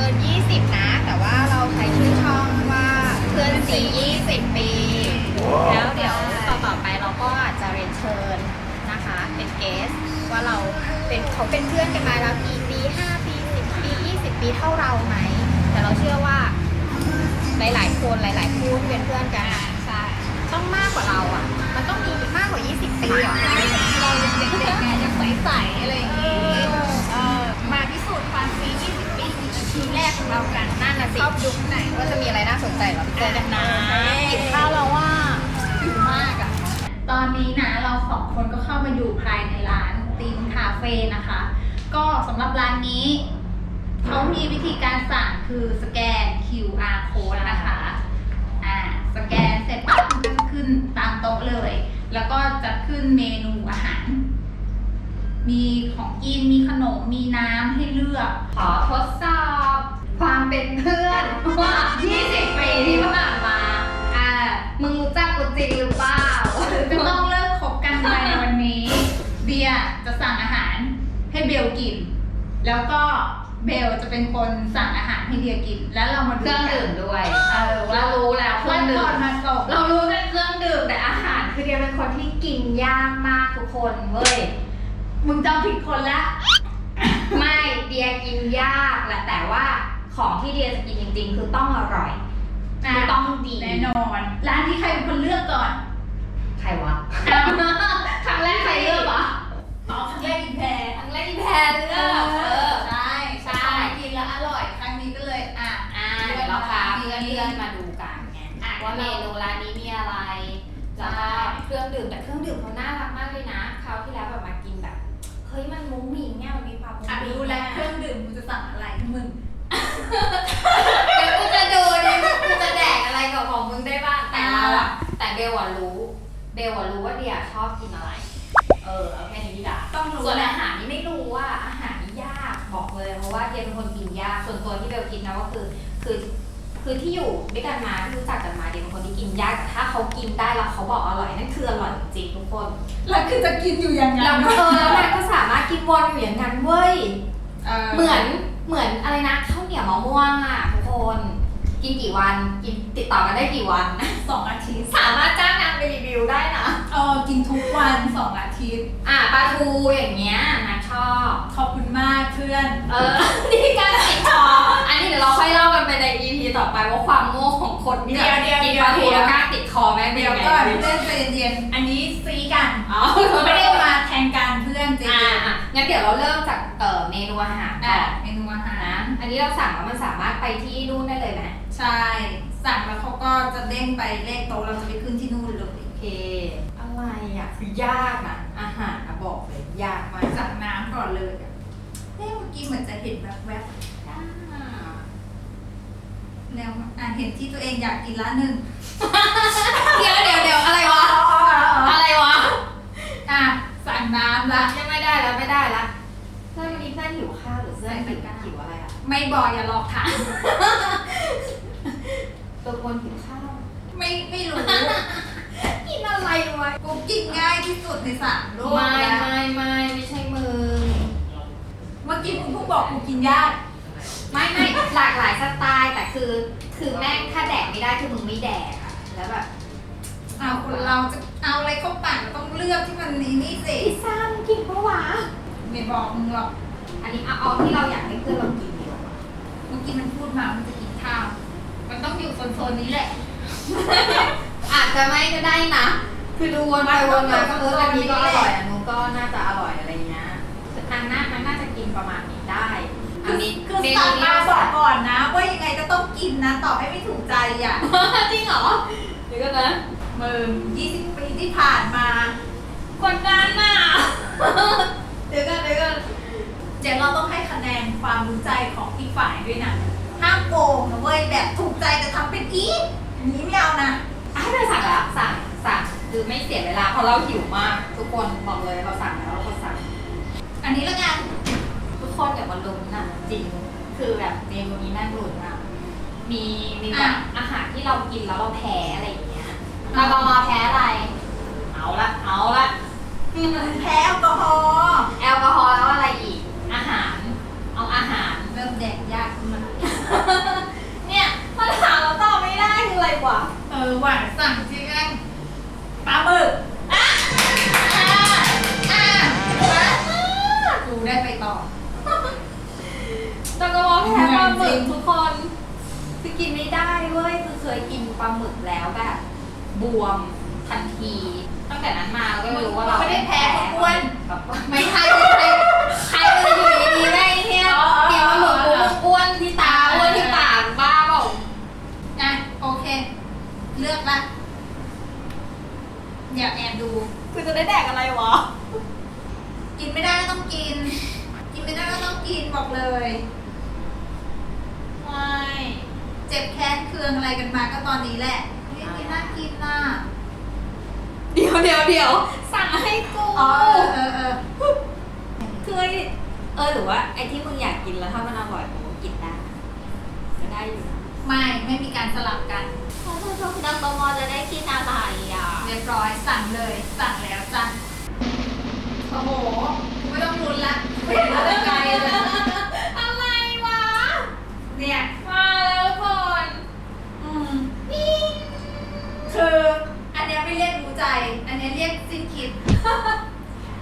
กิน 20 นะ แต่ว่าเราใช้ชื่อช่องว่าเพื่อนสี20 ปี แล้วเดี๋ยวต่อต่อๆไปเราก็อาจจะเรียนเชิญนะคะ เป็นเกสว่าเราเป็นเขาเป็นเพื่อนกันมาแล้วกี่ปี 5 ปี 10 ปี 20 ปีเท่าเราไหม แต่เราเชื่อว่าหลายๆคนหลายๆคู่ที่เป็นเพื่อนกันอะใช่ต้องมากกว่าเราอะ มันต้องมีมากกว่า 20 ปีอะเรายังเด็กๆไงยังใสๆอะไรอย่างงี้ เออมาพิสูจน์ความซี20 ปีทีแรกของเรากันนั่นน่ะสิชอบยุคไหนว่าจะมีอะไรน่าสนใจเราไปเจอกันนะกินข้าวแล้วว่าหิวมากอะ ตอนนี้นะเราสองคนก็เข้ามาอยู่ภายในร้านตีนคาเฟ่นะคะ ก็สำหรับร้านนี้เขามีวิธีการสั่งคือสแกน QR code นะคะ อ่า สแกนเสร็จปั๊บมันก็จะขึ้นตามโต๊ะเลย แล้วก็จะขึ้นเมนูอาหาร มีของกิน มีขนม มีน้ำให้เลือก ขอทดสอบความ เป็นเพื่อนว่า20 ปีที่ผ่านมาอ่ามึงรู้จักกูจริงหรือเปล่าจะต้องเลิกคบกันภายในวันนี้ เบียร์จะสั่งอาหารให้เบลกิน แล้วก็เบลจะเป็นคนสั่งอาหารให้เดียกิน แล้วเรามาเคดูรื่องกันดื่มด้วยเออเราว่ารู้แล้วเครื่วัองนดื่ก่อมนมาส่งเรารู้กันเครื่องดื่มแต่อาหารคือเดียเป็นคนที่กินยากมากทุกคนเว้ยมึงจำผิดคนละไม่เดียกินยากแหละแต่ว่า ของที่เดียจะกินจริง ๆ คือต้องอร่อยอะคือต้องดีแน่นอน ร้านที่ใครเป็นคนเลือกก่อนใครวะอ้าวครั้งแรกใครเลือกวะอ๋อครั้งแรกอีแพรครั้งแรกที่แพรเลือก เออ ใช่ใช่กินแล้วอร่อย ครั้งนี้ก็เลย อะ อ่าเดี๋ยวเราพาเพื่อนเพื่อนๆมาดูกันไงอะ ว่าเมนูร้านนี้มีอะไรแล้วก็เครื่องดื่มแต่เครื่องดื่มเขาน่ารักมากเลยนะคราวที่แล้วแบบมากินแบบ เฮ้ยมันมุ้งมิ้งเนี่ยมันมีความมุ้งอะมิ้งดูแลเนี่ยเครื่องดื่มกูจะสั่งอะไรให้มึง เดี๋ยวกูจะดูดิกูจะแดกอะไรกับของมึงได้บ้างแต่เราอะแต่เบลอะรู้ เบลอะรู้ว่าเดียชอบกินอะไร เออเอาแค่นี้ดีกว่าต้องรู้ส่วนแหละอาหารนี่ไม่รู้ว่าอาหารนี่ยากบอกเลยเพราะว่าเดียเป็นคนกินยากส่วนตัวที่เบลกินนะก็คือคือ คือที่อยู่ด้วยกันมาที่รู้จักกันมาเดียเป็นคนที่กินยากแต่ถ้าเขากินได้แล้วเขาบอกอร่อยนั่นคืออร่อยจริงๆทุกคน แล้วคือจะกินอยู่อย่างนั้แล้วนก็เออแล้วมันก็สามารถกินวนอยู่อย่างนั้นเว้ย เหมือนเหมือนอะไรนะข้าว เหนียวมะม่วงอะทุกคน กินกี่วันกินติดต่อกันได้กี่วัน สองอาทิตย์สามารถจ้างนางไปรีวิวได้นะเออกินทุกวันสองอาทิตย์ อะปลาทูอย่างเงี้ยนางชอบ ขอบคุณมากเพื่อน เออ นี่การติดคออันนี้เดี๋ยวเราค่อยเล่ากันไปใน EP ต่อไปว่าความโง่ของคนที่แบบกินปลาทูแล้วกล้าติดคอแม่งเป็นเดี๋ยวยังไงก่อนเพื่อนใจเย็นๆอันนี้ซีกัน อ๋อไม่ได้มาแทนการเพื่อนจริงอะอะงั้นเดี๋ยวเราเริ่มจากเอ่อเมนูอาหารๆก่อะอน เมนู อาหารนะอันนี้เราสั่งแล้วมันสามารถไปที่นู่นได้เลยไหมใช่ สั่งแล้วเขาก็จะเด้งไปเลขโต๊ะเราจะไปขึ้นที่นู่นเลยโอเค อะไรอะคือยากนะอาหารอะบอกเลยยากมากสั่งน้ำก่อนเลยอะเอ๊ะเมื่อกี้เหมือนจะเห็นแบบแวบอ่าๆแล้วอะเห็นที่ตัวเองอยากกินร้านหนึ่งเดี๋ยวเดี๋ยวเดี๋ยวอะไรวะ อะไรวะ อะสั่งน้ำละยังไม่ได้แล้วไม่ได้ละเพื่อนวันนี้เพื่อนหิวข้าวหรือเพื่อนหิวหิวอะไรอะ ไม่บอกอย่าหลอกถามตัวคนหิวข้าว ไม่ไม่รู้ กินอะไรวะกูกินง่ายที่สุดในสามโลกไม่แล้ว ไม่ไม่ไม่ใช่มึงเมื่อกี้มึงเพิ่งบอกกูกินยากไม่ไม่ หลากหลายสไตล์แต่คือ คือแม่งถ้าแดกไม่ได้คือมึงไม่แดกอะแล้วแบบเอาคนเราจะเอาอะไรเข้าปากเราต้องเลือกที่มันนี้นี่สิพิซซ่ามึงกินปะวะไม่บอกมึงหรอก อันนี้เอาเอาที่เราอยากให้เพื่อนเรากินดีกว่า เมื่อกี้มันพูดมา มันจะกินข้าว มันต้องอยู่โซนๆนี้แหละ อาจจะไม่ก็ได้นะ คือดูวนไปวนมาก็เอออันนี้ก็อร่อยอันนู้นก็น่าจะอร่อยอะไรเงี้ยทางหน้ามันน่าจะกินประมาณนี้ได้อันนี้คือเมนูสั่งนี้มาเราบอสั่กงก่อนนะ ว่ายังไงก็ต้องกินนะต่อให้ไม่ถูกใจอะ จริงเหรอเดี๋ยวก็นะมึง20ปีที่ผ่านมา คนนั้นน่ะ เดี๋ยวกันเดี๋ยวกัน เดี๋ยวเราต้องให้คะแนนความรู้ใจของอีกฝ่ายด้วยนะห้ามโกงนะเว้ยแบบถูกใจแต่ทำเป็นอีอย่างนี้ไม่เอานะอะไม่สั่งแล้วสั่งสั่งคือไม่เสียเวลาเพราะเราหิวมาก ทุกคนบอกเลยเราสั่งแล้วเราก็สั่ง อันนี้ละกันทุกคนอย่ามาลุ้นนะจริง คือแบบเมนูนี้น่าลุ้นอะมีมีแบบอะอาหารที่เรากินแล้วเราแพ้อะไรอย่างเงี้ยเราเรามาแพ้อะไรอเอาละเอาละแพ้แอลกอฮอล์แอลกอฮอล์แล้วอะไรอีกอาหารเอาอาหารเริ่มแดกยากขึ้นมาเนี่ยมาถามเราตอบไม่ได้คืออะไรวะเออหวานสั่งที่แกงปลาหมึกอะอะอะอะกูได้ไปต่อแต่ก็ว่าแพ้ปลาหมึจริกงทุกคนคือกินไม่ได้เว้ยคือเคยกินปลาหมึกแล้วแบบ บวมทันที ตั้งแต่นั้นมาเราก็ไม่รู้ว่าเราไม่ได้แพ้เพราะอ้วนแบบไม่ใช่ จะได้แดกอะไรวะ กินไม่ได้ก็ต้องกิน กินไม่ได้ก็ต้องกินบอกเลย ไม่ เจ็บแค้นเคืองอะไรกันมาก็ตอนนี้แหละเฮ้ยกินน่ากินน่ะเดี๋ยวเดี๋ยวเดี๋ยวสั่งให้กูอ๋อเออเออเออคือไอ้เออหรือว่าไอ้ที่มึงอยากกินแล้วถ้ามันอร่อยมึงก็กินได้ก็ได้อยู่นะไม่ไม่มีการสลับกัน ถ้าชอบดังตมอจะได้กินอะไรอะ เรียบร้อยสั่งเลยสั่งแล้วจ้ะ โอ้โห ไม่ต้องลุ้นละเห็นแล้วไกลเลยอะไรวะ เนี่ย มาแล้วก่อนอืมนี่คืออันเนี้ยไม่เรียกรู้ใจ อันเนี้ยเรียกสิ้นคิด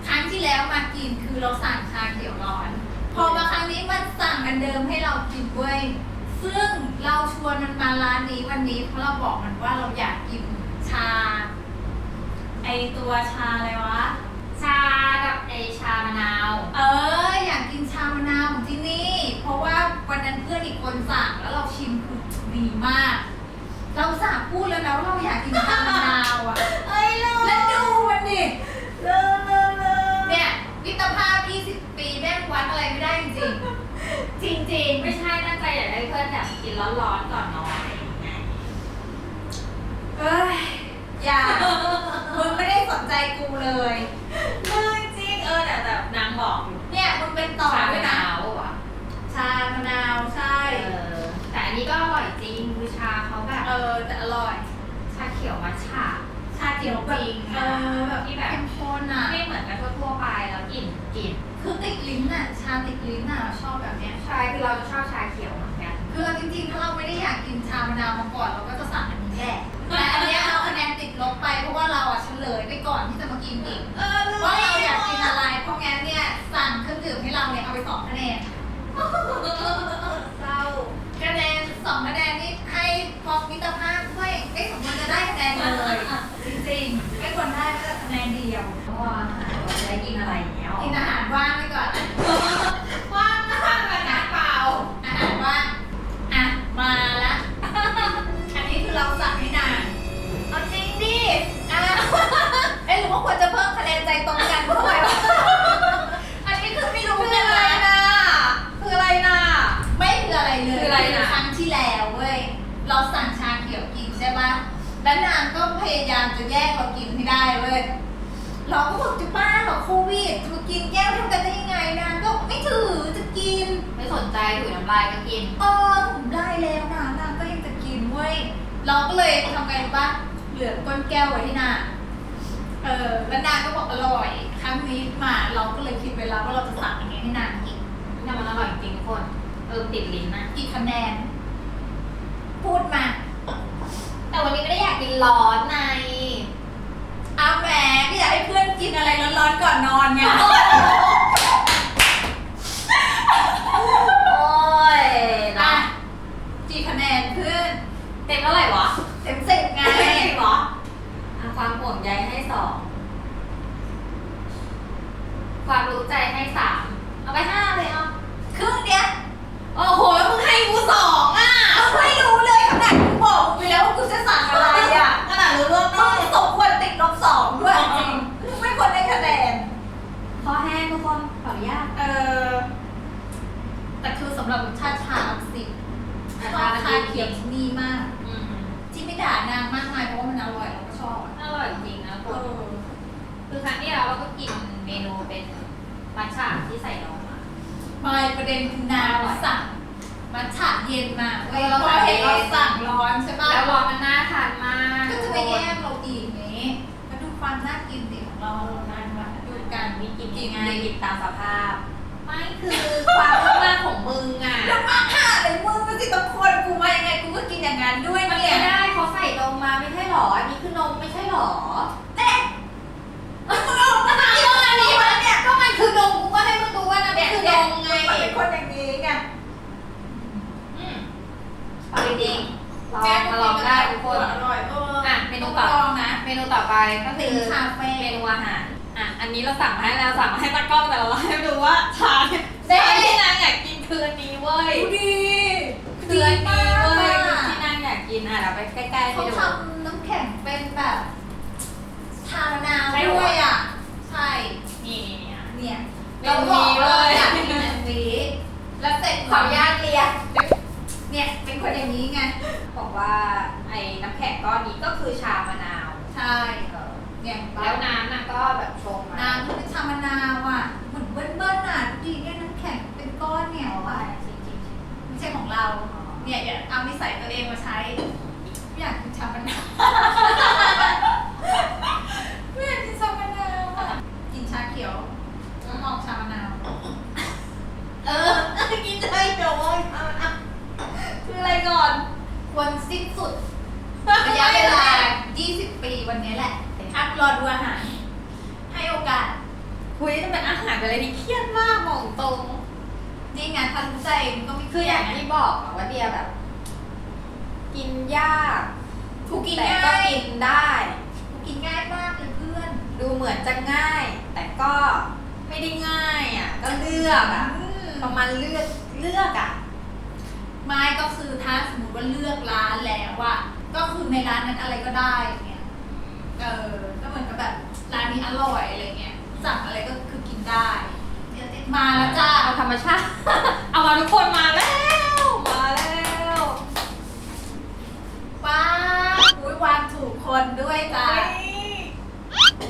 ครั้งที่แล้วมากินคือเราสั่งชาเขียวร้อน พอมาครั้งนี้มันสั่งอันเดิมให้เรากินเว้ย ซึ่งเราชวนมันมาร้านนี้วันนี้เพราะเราบอกมันว่าเราอยากกินชา ไอตัวชาอะไรวะ ชากับไอชามะนาว เอออยากกินชามะนาวของที่นี่ เพราะว่าวันนั้นเพื่อนอีกคนสั่งแล้วเราชิมคือดีมาก เราสั่งพูดแล้วนะว่าเราอยากกินชามะนาวอะ เอ้ยเลิแล้วดูมันดิเลิเลิเลิเนี่ยวิตรภาพ 20 ปีแม่งวัดอะไรไม่ได้จริงจริงจริงๆ ไม่ใช่ตั้งใจอยากได้เพื่อนแบบกินร้อนๆก่อนนอนอะไรอย่างเงี้ยๆเอ้ยอย่ามึงไม่ได้สนใจกูเลยเลยจริงเออแต่แต่นางบอกอยู่ เนี่ยมึงเป็นต่อ ชา ด้ว มะ ยนะ นาวอะ ชามะนาวใช่ เออแต่อันนี้ก็อร่อยจริงคือชาเขาแบบ เออแต่อร่อย ชา เขียวมัทฉะชาเขียวแบบจริงๆเออแบบที่แบบเข้มข้นอะไม่เหมือนกันทั่วๆไปแล้วกลิ่นกลิ่นคือติดลิ้นอะชาติดลิ้นอะเราชอบแบบเนี้ยใช่คือเราจะชอบชาเขียวเหมือนกันคือเอาจริงๆถ้าเราไม่ได้อยากกินชามะนาวมาก่อนเราก็จะสั่งอันนี้แหละแต่อันเนี้ยเอาคะแนนติดลบไปเพราะว่าเราอะเฉลยไปก่อนที่จะมากินอีกเออว่าเรา วเพราะว่าเราจะได้กินอะไรอย่างเงี้ยกินอาหารว่างไปก่อนว่างมากเลยนะเปล่า อาหารว่างอะ มาละ อันนี้คือเราสั่งให้นานเอาจริงดิอะเอ๊ะหรือว่าควรจะเพิ่มคะแนนใจตรงกันเท่าไหร่วะอันนี้คือไม่รู้คือเรื่องอะไรนะนะ คืออะไรนะ ไม่คืออะไรเลยคืออะไรนะ ครั้งที่แล้วเว้ย เราสั่งชาเขียวกินใช่ปะแล้วนางก็พยายามจะแย่งเรากินให้ได้เว้ย เราก็บอกจะบ้าเหรอโควิดจะมากินแก้วทำกันได้ยังไงนางก็ไม่ถือจะกิน ไม่สนใจถุยน้ำลายก็กิน เออผมได้แล้วนะนางก็ยังจะกินเว้ยเราก็เลยทำไงรู้ปะเหลือก้นแก้วไว้ให้นางเออแล้วนางก็บอกอร่อย ครั้งนี้มาเราก็เลยคิดไว้แล้วว่าเราจะสั่งอย่างนี้ให้นางกินนี่มันอร่อยจริงทุกคน เออติดลิ้นนะกี่คะแนน พูดมา แต่วันนี้ไม่ได้อยากกินร้อนใน เอาแหมก็อยากให้เพื่อนกินอะไรร้อนๆก่อนนอนไงโอ้ยอะนะกี่คะแนนเพื่อนเต็มเท่าไหร่วะเต็มสิบไงไม่ได้เหรออะความห่วงใยให้สอง ความรู้ใจให้สาม เอาไปห้าเลยเอา ครึ่งเดียว โอ้โห แล้วมึงให้กูสองอะ ไม่รู้เลยขนาดกูบอกมึงไปแล้วว่ากูจะสั่งอะไรอะ ขนาดรู้เรื่อง มึงสมควรติดลบสองด้วยจริงมึงไม่ควรได้คะแนน คอแห้งทุกคนขออนุญาต เออ แต่คือสำหรับชาชาสิบช อะ อบ ชา ชาเขียวที่นี่มาก อืม ที่ไม่ด่านางมากมายเพราะว่ามันอร่อยเราก็ชอบอะ อร่อยจริงนะ เอ คุณ อ คือครั้งที่แล้วเราก็กินเมนูเป็นมัทฉะที่ใส่นมอะ ไม่ประเด็นคือนางสั่งมัทฉะเย็นมาเว้ย เออเราพอเห็นสั่งเย็นเราสั่งร้อนใช่ปะแล้วร้อนมันน่าทานมากก็จะไปแย่งเราอีกนี้มาดูความน่ากินดิของเรานั่นว่าดูกันมีกินกินไงไงกินตามสภาพ ไม่คือความมากๆของมึงอะแล้วมาหาเลยมึงมันสิต้องคนกูมายังไงกูก็กินอย่างนั้นด้วยมันเนี่ไม่ยได้เขาใส่นมมาไม่ใช่หรออันนี้คือนมไม่ใช่หรอ แต่มึงเอามาหาเรื่องอันนี้มาเนี่ย ก็มันคือนมกูก็ให้มึงดูว่านั่น เนี่ย คือน เนี่ย มไง มันเป็นคนอย่างนี้ไง อืมเอาจริง ๆลองมาลองได้ทุกคนอร่อยเอออะเมนูต้องต่อลองนะเมนูต่อไปก็คือเป็นคาเฟ่เมนูอาหารอะอันนี้เราสั่งมาให้แล้วสั่งมาให้ตากล้องแต่เราให้ดูว่าชาเนี่ยเด้ชาที่นางอยากกินคืออันนี้เว้ยดูดีคืออันนี้เว้ยดีมากที่นางอยากกินอะเราไปใกล้ๆให้เขาดูทำน้ำแข็งเป็นแบบชามะนาวใช่ด้วยอะใช่นี่นี่นี่อะเนี่ยเมเรานูบอกนี้ว่าเลยอยากกินอันนี้แล้วเสร็จขออนุญาตเรียนเนี่ยเป็นคนอย่างนี้ไงบอก ว่าไอ้น้ำแข็งก้อนนี้ก็คือชามะนาวใช่เออเนี่ยแล้วน้ำน่ะก็แบบชงมาน้ำมันเป็นชามะนาวอะเหมือนเบิ้ลๆอะดูดีเนี่ยน้ำแข็งเป็นก้อนเนี่ยเอาไว้ว่ะจริงๆไม่ใช่ของเราเนี่ยอย่าเอานิสัยตัวเองมาใช้ไม่อยากกินชามะนาวไม่อยากกินชามะนาวอะกินชาเขียวน้ำออกชามะนาวเออกินได้เดี๋ยวว่าชามะนาวคืออะไรก่อนค วรสิ้นสุดระยะเวลา 20 ปีวันนี้แหละอัพรอดูอาหาร ให้โอกาสคุยจะเป็นอาหารอะไรที่เครียดมากมองตรง นี่ไงถ้ารู้ใจมันก็ไม่คืออย่างที่บอกอะว่าเดียแบบ กินยากกูกินแต่ง่ายก็กินได้กูกินง่ายมากเลยเพื่อน ดูเหมือนจะง่าย แต่ก็ไม่ได้ง่ายอะ ก็เลือกอะมประมาณเลือกเลือกอะ ไม่ก็คือถ้าสมมติว่าเลือกร้านแล้วอะก็คือในร้านนั้นอะไรก็ได้อย่างเงี้ยเออก็เหมือนกับแบบร้านนี้อร่อยอะไรเงี้ยสั่งอะไรก็คือกินได้มาแล้วจ้าเอาธรรมชาติ เอามาทุกคนมาแล้ว มาแล้วว้าวอุ้ยวางถูกคนด้วยจ้า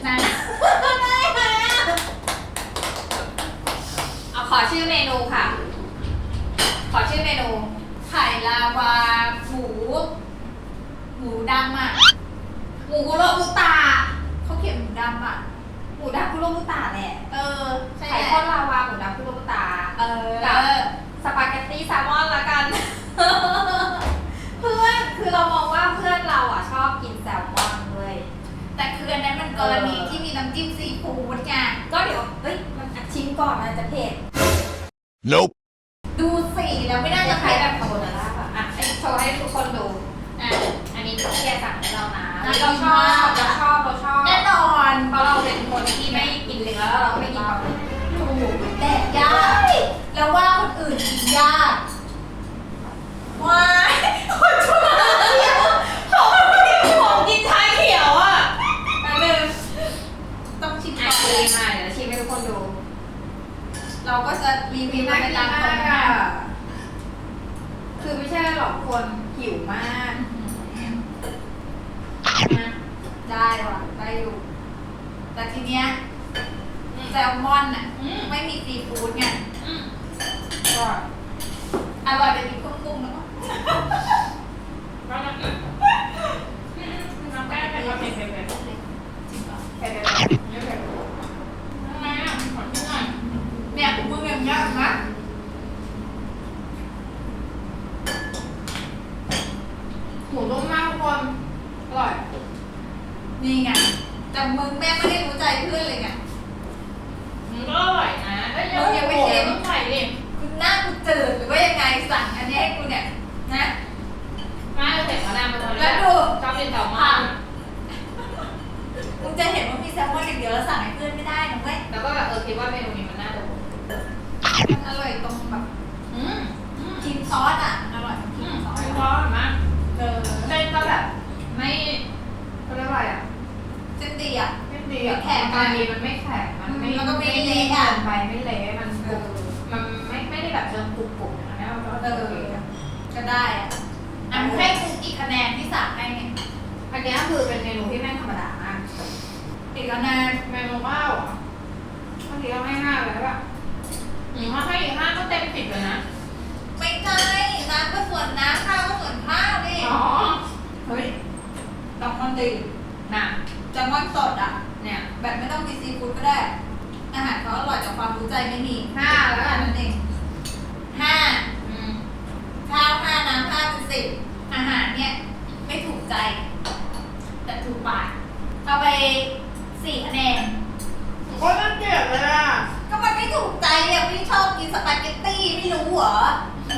นะได้ไหมอะเอาขอชื่อเมนูค่ะ ขอชื่อเมนู ไข่ลาวาหมูหมูดำอะหมูกุโรบุตาเขาเขียนหมูดำอะหมูดำกุโรบุตาแหละเออใช่ไข่แหละข้นลาวาหมูดำกุโรบุตาเออกับสปาเกตตี้แซลมอนละกัน เพื่อนคือเรามองว่าเพื่อนเราอะชอบกินแซลมอนด้วยแต่คืออันนั้นมันกรณีที่มีน้ำจิ้มซีฟู้ดไงก็เดี๋ยวเอ้ยมันอัดชิมก่อนมันจะเผ็ด Nope. โชว์ให้ทุกคนดูอะอันนี้ที่แกสั่งให้เรานะน่าเราชอบกินมากเราชอบเราชอบแน่นอนเพราะเราเป็นคนที่ไม่กินเนื้อแล้วเราก็ไม่กินปลาหมึกถูกแดกยากแล้วว่าคนอื่นกินยากว้ายคนชั่วเดียว ผมกินชาเขียวอะแป๊บนึง ต้องชิม อะ ก่อ ชิม น มาเดี๋ยวชิมให้ทุกคนดู เราก็จะรีวิว น่า ไป กิน ตาม มา คน ก นะ อะคือไม่ใช่หรอกคนหิวมากนะ ได้ว่ะได้อยู่ แต่ที เนี้ยแซลมอนอะอืม ไม่มีซีฟู้ดไงอืมก็อร่อยไปอีกกุ้งๆแล้วก็แล้วนะน้ำแป้งเป็นกะปิเผ็ดๆจริงเหรอเผ็ดๆไม่เผ็ดทำไมอะขอชิมหน่อยเนี่ยมึงอย่างเงี้ยนะหมูนุ่มมากทุกคนอร่อยนี่ไง แต่มึงแม่งไม่ได้รู้ใจเพื่อนเลยไง มันก็อร่อยนะเอ้ยมึงยังไม่ชิมต้องใส่ดิคุณหน้ากูจืดหรือว่ายังไงสั่งอันนี้ให้กูเนี่ยนะมาจะเผ็ดมะนาวมาตอนนี้แล้วดูชอบกินแซลมอนมึงจะเห็นว่ามีแซลมอนอย่างเดียวแล้วสั่งให้เพื่อนไม่ได้นะเว้ยแล้วก็แบบเออคิดว่าเมนูนี้มันน่าจะมันอร่อยตรงแบบอืมอืมครีมซอสอะมันอร่อยตรงคอืรีมมซอสไม่ร้อนมากเออเส้นก็แบบไม่เขาเรียกว่าอะไรอะ เส้นดีอะเส้นดีอะ ไม่แข็งตอนนี้มันไม่แข็งมันไม่แล้วก็ไม่เละเกิอะนไปไม่เละมันเออมันไม่ไม่ได้แบบเชิงกรุบกรุบนะเนี่ยมันก็เออก็ได้อะอะมึงให้กูกี่คะแนนที่สั่งให้เนี่ยอันเนี้ยคือเป็นเมนูที่แม่งธรรมดามากกี่คะแนนเมนูบ้าวอะบางทีก็ให้ห้าเลยแบบหรือว่าให้อีกห้าก็เต็มสิบเลยนะไม่ใช่น้ำก็ส่วนน้ำข้าวก็ส่วนข้าวนี่อ๋อเฮ้ยแซ จมอนสดอะ เนี่ย แบบไม่ต้องมีซีฟู้ดก็ได้ อาหารเขาอร่อยจากความรู้ใจไม่มีห้าแล้วกันนั่นเองห้าข้าวห้าน้ำห้าเป็นสิบอาหารเนี่ย ไม่ถูกใจ แต่ถูกปากเอาไปสี่คะแนน โอ้ยมันเจ็บเลยอะก็มันไม่ถูกใจอะไม่ชอบกินสปาเกตตี้ไม่รู้เหรอ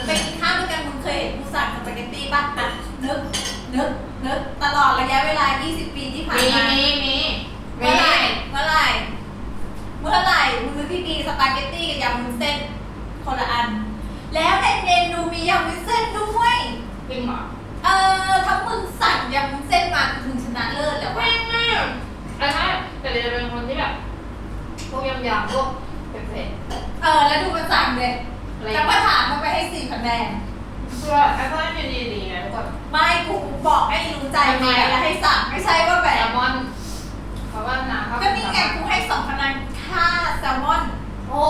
ไปกินข้าวด้วยกันมึงเคยเห็นกูสั่งสปาเกตตี้ป่ะนึก เวลา 20 ปีที่ผ่านมีมามีมีเมื่อไหร่เมื่อไหร่เมื่อไหร่มือที่ดีสปาเกตตี้กับยำวุ้นเส้นคนละอัน แล้วในเมนูมียำวุ้นเส้นด้วยจริงเหรอเออถ้ามึงสั่งยำวุ้นเส้นมาคือมึงชนะเลิศแล้วแม่วะงมากแต่ถ้าแต่เดี๋ยวจะเป็นคนที่แบบพวกยำยำพวกเผ็ดเออ แล้วดูมันสั่งเลย ๆอะไรแล้วก็ถามมันไปให้สี่คะแนน เพื่อแอปเปิ้ลอยู่ดีๆนะทุกคนไม่กูบอกให้รู้ใจไหมแล้วให้สั่งไม่ใช่ว่าแบแซลมอนเพราะว่าน้ำเขาก็นี่ไงกูให้สองคะแนนค่าแซลมอน โอ้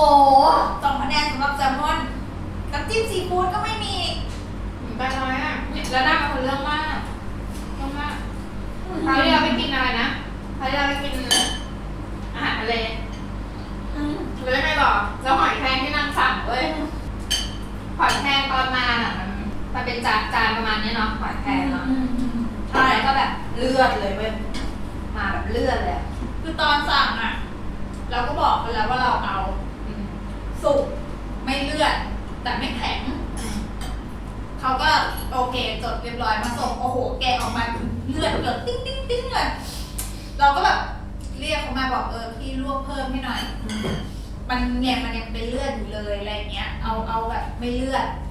สองคะแนนสำหรับแซลมอนน้ำจิ้มซีฟู้ดก็ไม่มีไปน้อยอะแล้วได้มาคนเรื่องมากเรื่องมากคราวที่เราไปกินอะไรนะคราวที่เราไปกินอาหารทะเล อืม หรือยังไงต่อแล้วหอยแครงที่นั่งสั่งเว้ยหอยแครงตอนมาอะมัน มันเป็นจานจานประมาณนี้เนาะหอยแครงเนาะอืมอืมใช่ก็แบบเลือดเลยเว้ยมาแบบเลือดเลยอะคือตอนสั่งอะ เราก็บอกไปแล้วว่าเราเอาอืมสุกไม่เลือด แต่ไม่แข็ง เขาก็โอเคจดเรียบร้อยมาส่งโอ้โห แกะออกมาคือเลือดเกิดติ้งติ้งติ้งเลยเราก็แบบเรียกเขามาบอกเออพี่ลวกเพิ่มให้หน่อย มันเนี่ยมันยังเป็นเลือดอยู่เลยอะไรอย่างเงี้ย เอาเอาแบบไม่เลือดอะ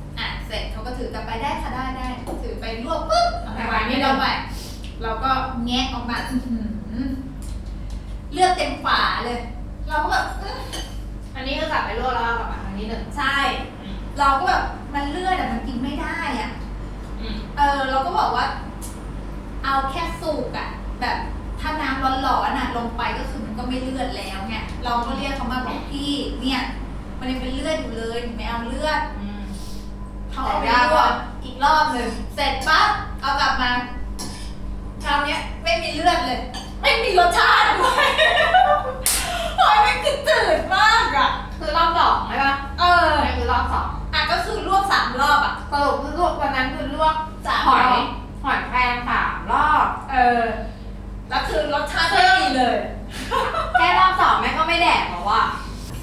เสร็จเขาก็ถือกลับไปได้ค่ะได้ได้ถือไปลวกปุ๊บเอาไปไว้ไม่เราไปเราก็แงะออกมาอื้อหือเลือดเต็มฝาเลย เราก็แบบอื้ออันนี้ก็กลับไปลวกแล้วเอากลับมาครั้งที่หนึ่งใช่ เราก็แบบมันเลือดอะมันกินไม่ได้อะอืมเออเราก็บอกว่า เอาแค่สุกอะแบบถ้าน้ำร้อนๆอะลงไปก็คือมันก็ไม่เลือดแล้วไงเราก็เรียกเขามาบอกพี่เนี่ย มันยังเป็นเลือดอยู่เลยหนูไม่เอาเลือด อืมเขาเอาไปลวกอีกรอบหนึ่งเสร็จปั๊บเอากลับมาคราวเนี้ยไม่มีเลือดเลย ไม่มีรสชาติด้วยหอยมันคือจืดมากอะคือรอบสองใช่ปะเออนี่คือรอบสองอะก็คือลวกสามรอบอะสรุปคือลวกวันนั้นคือลวกสามหอยรอบหอยแครงสามรอบ เออ แล้วคือรสชาติไม่มีเลย แค่รอบสองแม่ก็ไม่แดกหรอกว่า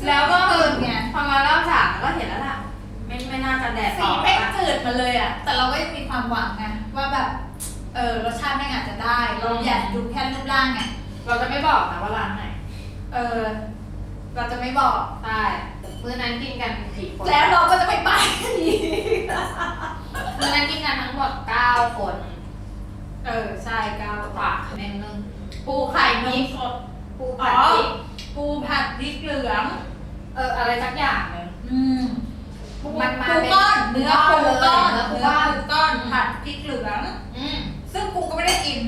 แล้วก็คือไงพอมารอบสามก็เห็นแล้วล่ะ ไม่ไม่น่าจะแดกสีต่อแม่งจื ดมาเลยอะ แต่เราก็ยังมีความหวังไงว่าแบบ เออรสชาติแม่งอาจจะได้ เราอยากดูแค่รูปร่างไง เราจะไม่บอกนะว่าร้านไหนเออ เราจะไม่บอก ใช่มื้อนั้นกินกันกี่คนแล้วเราก็จะไม่ไปอีกมื้อนั้นกินกันทั้งหมดเก้าคน เออ ใช่เก้าฝากเมนูนึงปูไข่นมสดปูอ๋ผัดอพริกปูผัดพริกเหลือง เออ อะไรสักอย่างหนึงอืม มันมาปูเป็นก้อนเนื้อปูก้อนเนื้อปูเนื้อก้อนปูก้อนผัดพริกเหลืองอืมซึ่งกูก็ไม่ได้กิน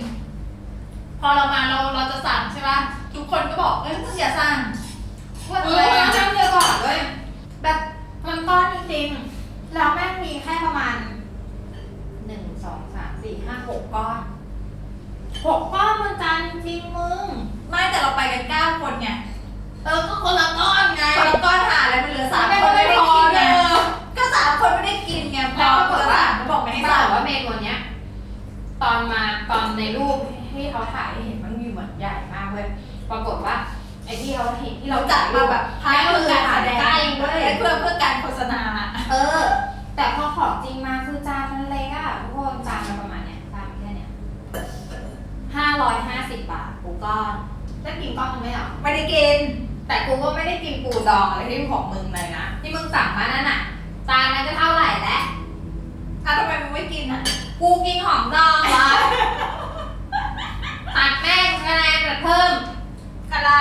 พอเรามาเราเราจะสั่งใช่ปะทุกคนก็บอกเอ้ยมึงอย่าสั่งว่าเออะไรออะ จำเดียวก่อนเว้ยแบบมันก้อนจริงๆแล้วแม่งมีแค่ประมาณหนึ่งสองสามสี่ห้าหกก้อนหกก้อนบนจานจริงๆมึง ไม่แต่เราไปกันเก้าคนไงเออก็คนละก้อนไงคนละก้อนหาแล้วมันเหลือสามไม่คนไม่ไม่ได้พอกินเลไงยก็สาม คนไม่ได้กินไงพแล้อวปรากฏว่าเขาบอกไม่ให้ปราสั่กงฏว่าเมนูเนี้ย ตอนมาตอนในรูปที่เขาถ่ายให้เห็นมันมีเหมือนใหญ่มากเว้ยปรากฏว่าไอ้ที่เราเห็นที่เราเราจัดมาแบบให้ให้เพื่เพื่ออการการแสแสดดงงเว้ยเพื่อเพื่อการโฆษณาเออ แต่พอของจริงมาคือจานมันเล็กอะทุกคนจานมันประมาณเนี้ยจานแค่เนี้ยห้าร้อยห้าสิบบาทปูก้อนจะกินก้อนนึงไหมอะไม่ได้กิน แต่กูก็ไม่ได้กินปูดองอะไรที่ของมึงเลยนะ ที่มึงสั่งมานั่นน่ะ จานนั้นจะเท่าไหร่แล้วอะทำไมมึงไม่กินอะกูกินของดองวะตัดแม่งคะแนนแต่เพิ่ม อะไร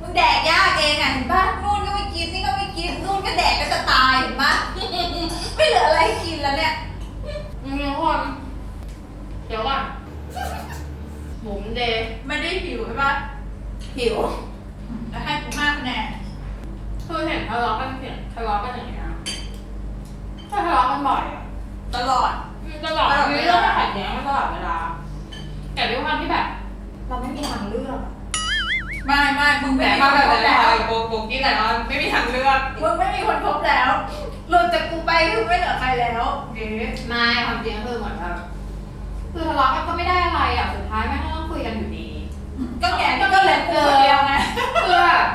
มึงแดกยากเองอะเห็นปะนู่นก็ไม่กินนี่ก็ไม่กินนู่นก็แดกก็จะตายเห็นปะไม่เหลืออะไรให้กินแล้วเนี่ย อืมทุกคนเดี๋ยวก่อนหมุนเดย์ไม่ได้หิวใช่ปะหิว แล้วให้กูห้าคะแนนคือเห็นทะเลาะกันเห็นทะเลาะกันอย่างเงี้ย ถ้าทะเลาะกันบ่อยอะตลอดอืมตลอดมีเรื่องขัดแย้งกันตลอดเวลา แต่ด้วยความที่แบบ เราไม่มีทางเลือกอะไม่ไม่มึงไม่แต่มีมาคนแบบคบแล้วโกโกกี้แต่ว่าไม่มีทางเลือกมึงไม่มีคนคบแล้วหลุดจากกูไปคือไม่เหลือใครแล้วเอ๊ะไม่ความจริงก็คือเหมือนแบบคือทะเลาะกันก็ไม่ได้อะไรอะสุดท้ายแม่งก็ต้องคุยกันอยู่ดี ก็แกนี่ก็เหลือกูคนเดียวไงคือแบบ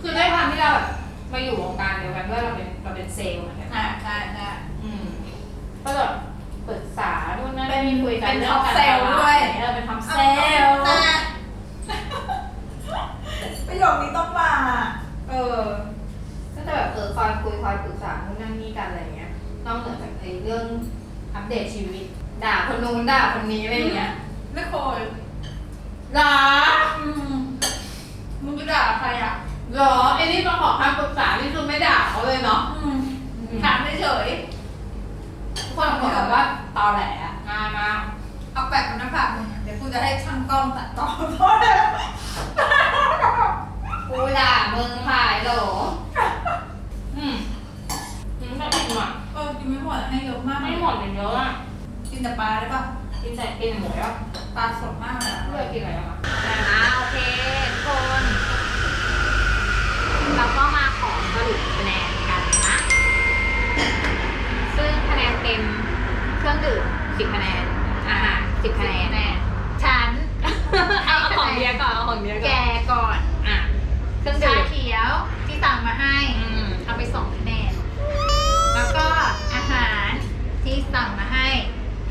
คือด้วยความที่เราแบบ มาอยู่วงการเดียวกันด้วยเราเป็นเราเป็นเซลล์เหมือนกันอ่าใช่ใช่อืมก็แบบปรึกษาด้วยนั่นเป็นมีคุยกันเป็นเรื่ท็อองปการเซลล์ด้วยเออเป็นท็อปเซเซลลล์ประโยคนี้ต้องมาเออ ก็จะแบบเออคอยคุยคอยปรึกษานู่นนั่นนี่กันอะไรเงี้ยนอกเหนือจากไอ้เรื่องอัปเดตชีวิต ด่าคนนู้นด่าคนนี้อะไรเงี้ยไม่เคยหรออืมมึงไปด่าใครอะ หรอไอ้นี่มาขอคำปรึกษานี่คือไม่ด่าเขาเลยเนาะอืมถามเฉยทุกคนบอกแบบว่าตอแหลอะมามาๆเอาแปะกับหน้าผากมึงอะเดี๋ยวกูจะให้ช่างกล้องตัดต่อเพราะกูด่ามึงถ่ายเหรออืมอืมไม่กินอะเออกินไม่หมดอะให้เยอะมากไม่หมดอย่างเยอะอะกินแต่ปลาได้ปะกินแต่กินหมูแล้วปลาสดมากเลยอะเลือกกินอะไรมาอ่าโอเคทุกคน เราก็มาขอสรุปคะแนนกันนะ ซึ่งคะแนนเต็มเครื่องดื่ม10คะแนน อาหาร10คะแนนแน่ฉันเอาของเบียร์ก่อน เอาของเบียร์แกก่อน ก่อน อะ เครื่องชาดื่มเขียวที่สั่งมาให้ อืม เอาไปสองคะแนน แล้วก็อาหารที่สั่งมาให้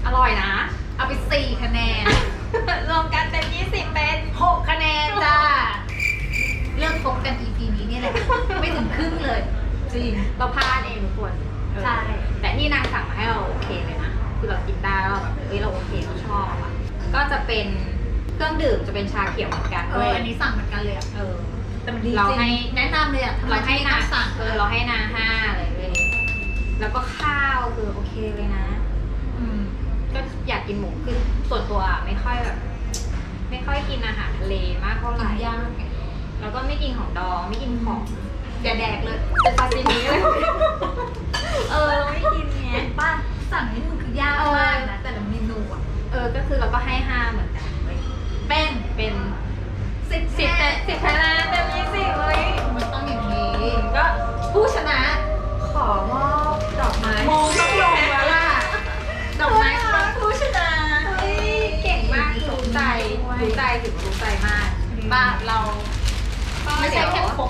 อร่อยนะ เอาไปสี่คะแนน เนี่ยแหละไม่ถึงครึ่งเลย จริง เราพลาดเองทุกคนเออใช่ แต่ที่นางสั่งมาให้เราโอเคเลยนะ คือเรากินได้เราแบบเฮ้ยเราโอเคเราชอบอะ ก็จะเป็นเครื่องดื่มจะเป็นชาเขียวเหมือนกันเอเว้อยอันนี้สั่งเหมือนกันเลยอะเออ แต่มันดีเราจริงให้แนะนำเลยอะทำไมเราให้ที่นาต้องสั่งเออเราให้นาห้าเลยเว้ยแล้วก็ข้าวคือโอเคเลยนะ อืมก็อยากกินหมูคือส่วนตัวอะไม่ค่อยแบบ ไม่ค่อยกินอาหารทะเลมากเท่าไหกิร่นยากไง แล้วก็ไม่กินของดองไม่กินของอย่าแดกเลยเป็นซาซิมิเลย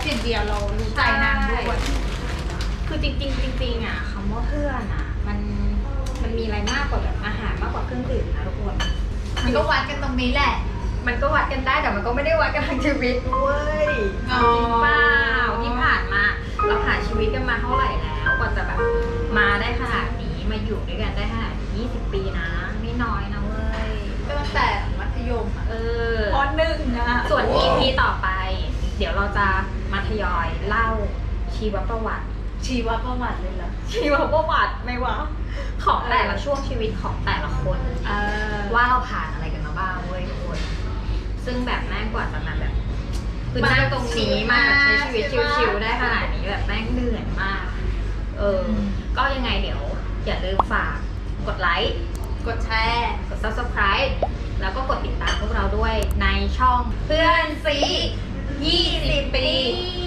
อย่างเดียวเรารู้ใจนางด้วยคือจริงๆจริงๆอะคำว่าเพื่อนอะ มันมันมีอะไรมากกว่าแบบอาหารมากกว่าเครื่องดื่มนะทุกคนมันก็วัดกันตรงนี้แหละ มันก็วัดกันได้แต่มันก็ไม่ได้วัดกันทางชีวิตเว้ยอ๋อจริงเปล่าที่ผ่านมาเราผ่านชีวิตกันมาเท่าไหร่แล้วกว่าจะแบบมาได้ขนาดนี้มาอยู่ด้วยกันได้ขนาดนี้20 ปีนะไม่น้อยนะเว้ยก็ตั้งแต่มัธยมอะเออปหนึ่งนะส่วน EP ต่อไป เดี๋ยวเราจะ มาทยอยเล่าชีวประวัติ ชีวประวัติเลยเหรอ ชีวประวัติไม่วะ ของแต่ละช่วงชีวิตของแต่ละคน เออ ว่าเราผ่านอะไรกันมาบ้างเว้ยทุกคน ซึ่งแบบแม่งกว่าจะมาแบบคือนั่งตรงนี้มาแบบใช้ชีวิตชิวๆได้ขนาดนี้แบบแม่งเหนื่อยมาก เออก็ยังไงเดี๋ยว อย่าลืมฝากกดไลค์ กดแชร์ กด subscribe แล้วก็กดติดตามพวกเราด้วยในช่องเพื่อนซี 20 ปี